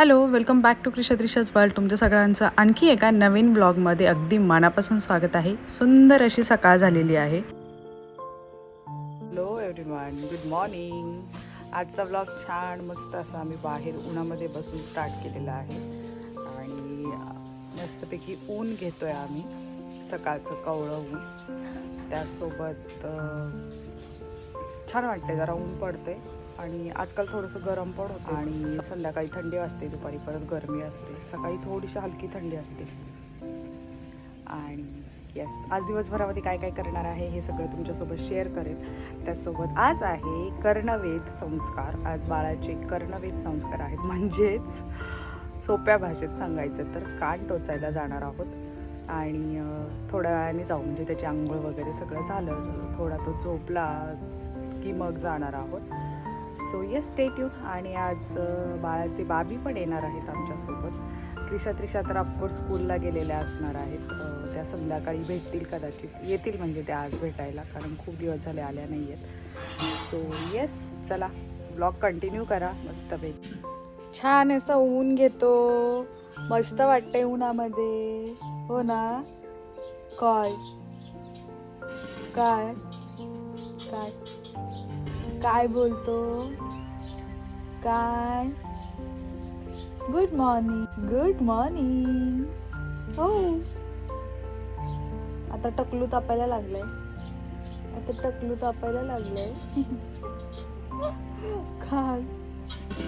Hello welcome back to क्रिशत्रिशाच बाल तुमच्या सगळ्यांचं आणखी एका नवीन ब्लॉगमध्ये अगदी मनापासून स्वागत आहे. सुंदर अशी सकाळ झालेली आहे. हॅलो एव्हरीवन गुड मॉर्निंग आजचा ब्लॉग छान मस्त असा आम्ही बाहेर उन्हामध्ये बसून स्टार्ट केलेला आहे. आणि मस्तपैकी ऊन घेतोय आम्ही. सकाळचं कवळं ऊन. त्यासोबत छान वाटते जरा ऊन पडते आणि आजकाल थोडंसं गरम पण होतं. आणि संध्याकाळी थंडी असते दुपारी परत गरमी असते. सकाळी थोडीशी हलकी थंडी असते. आणि येस आज दिवसभरामध्ये काय काय करणार आहे हे सगळं तुमच्यासोबत शेअर करेन. त्याचसोबत आज आहे कर्णवेध संस्कार. आज बाळाचे कर्णवेध संस्कार आहेत. म्हणजेच सोप्या भाषेत सांगायचं तर कान टोचायला जाणार आहोत. आणि थोड्या वेळाने जाऊ. म्हणजे त्याची आंघोळ वगैरे सगळं झालं. थोडा तो झोपला की मग जाणार आहोत. सो येस स्टेट यू आणि आज बाळाचे बाबी पण येणार आहेत आमच्यासोबत. त्रिशा त्रिशा तर ऑफकोर्स स्कूलला गेलेल्या असणार आहेत. त्या संध्याकाळी भेटतील कदाचित. येतील म्हणजे त्या आज भेटायला कारण खूप दिवस झाले आल्या नाही आहेत सो येस चला ब्लॉग कंटिन्यू करा. मस्तपैकी छान असं ऊन घेतो. मस्त वाटतंय उन्हामध्ये. हो ना? काय? काय? काय? काय बोलतो? काय? गुड मॉर्निंग गुड मॉर्निंग हो. आता टकलू तापायला लागलंय. आता टकलू तापायला लागलंय. काय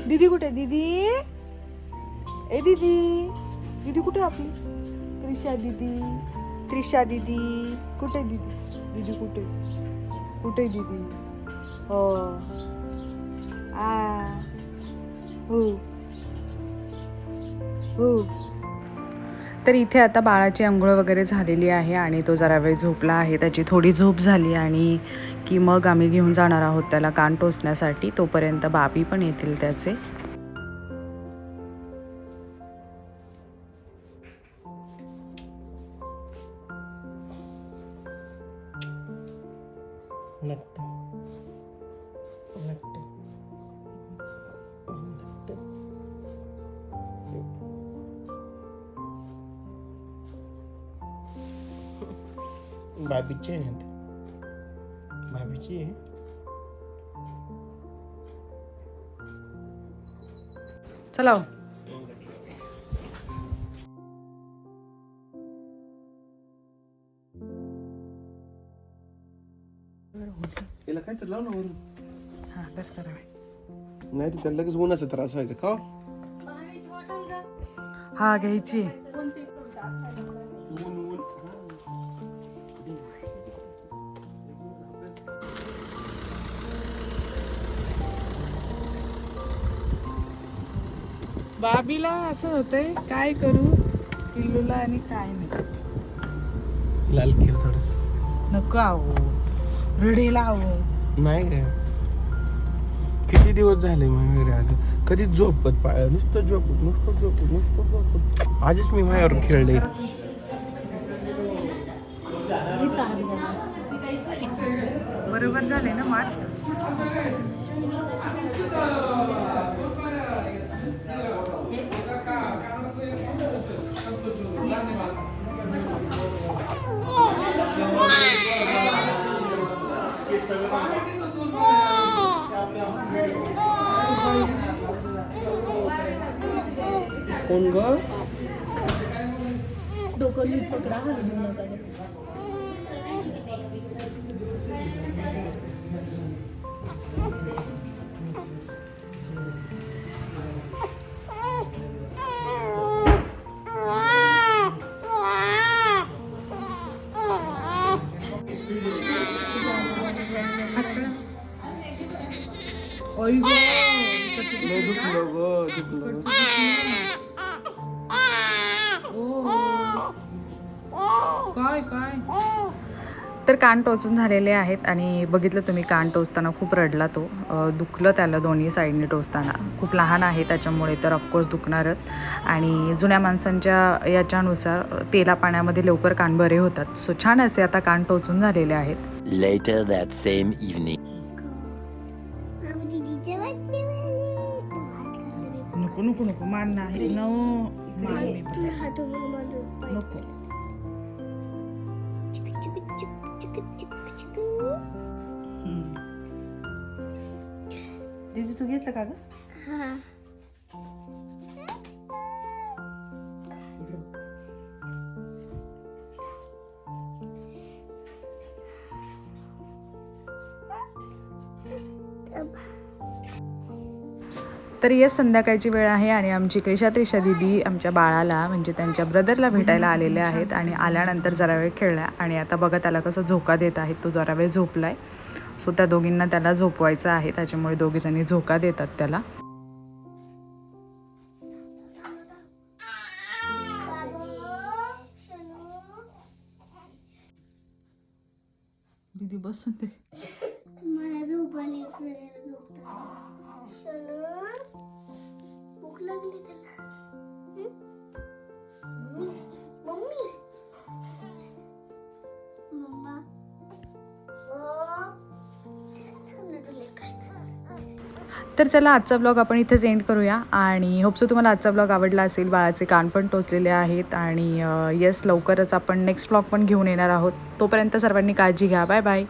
दीदी कुठे? दीदी? ए दीदी. दीदी कुठे आपली? त्रिशा दीदी. त्रिशा दीदी. कुठे दीदी? दीदी कुठे? कुठे दीदी? हो. आ हो. हो. तर इथे आता बाळाची आंघोळ वगैरे झालेली आहे आणि तो जरा वेळ झोपला आहे. त्याची थोडी झोप झाली आणि की मग आम्ही घेऊन जाणार आहोत त्याला कान टोचण्यासाठी. तोपर्यंत बाबी पण येतील त्याचे. नक्ट बाबीची आहे ना? बाबीची आहे. चला तिला काय तर लाव ना वरून. हां तर सर नाही तर त्याला लगेच उन्हाचा त्रास व्हायचा. का हा घ्यायची. बाबीला असं होतंय काय करू? पिल्लूला आणि काय नाही. लाल खीर थोडस. नको आहो रडेला आहो नाही काय किती दिवस झाले मग घरी आलं? कधी झोपत पाय नुसतं झोपत नुसतं झोपत नुसतं झोपत. आजच मी माझ्यावर खेळले. बरोबर झाले ना मार्क कोण ग. डोकं नीट पकडा नका ग. काय काय? तर कान टोचून झालेले आहेत आणि बघितलं तुम्ही कान टोचताना खूप रडला तो. दुखलं त्याला दोन्ही साईडने टोचताना. खूप लहान आहे त्याच्यामुळे तर ऑफकोर्स दुखणारच. आणि जुन्या माणसांच्या याच्यानुसार तेला पाण्यामध्ये लवकर कान बरे होतात. सो छान असे आता कान टोचून झालेले आहेत. Evening. दीदीचे वाटले नको. नको. नको पाय नको. चिक चिक हम्म. दीदी तू घेतलं का ग हा तर येस संध्याकाळची वेळ आहे आणि आमची क्रिशा त्रिशा दिदी आमच्या बाळाला म्हणजे त्यांच्या ब्रदरला भेटायला आलेले आहेत आणि आल्यानंतर जरा वेळ खेळला आणि आता बघा त्याला कसं झोका देत आहेत तो जरा वेळ झोपलाय. सो त्या दोघींना त्याला झोपवायचं आहे त्याच्यामुळे दोघीजणी झोका देतात त्याला. दीदी बसून दे. तर चला आजचा ब्लॉग आपण इथेच एंड करूया. आणि होपसो तुम्हाला आजचा ब्लॉग आवडला असेल. बाळाचे कान पण टोचलेले आहेत. आणि येस लवकरच आपण नेक्स्ट ब्लॉग पण घेऊन येणार आहोत. तोपर्यंत सर्वांनी काळजी घ्या. Bye bye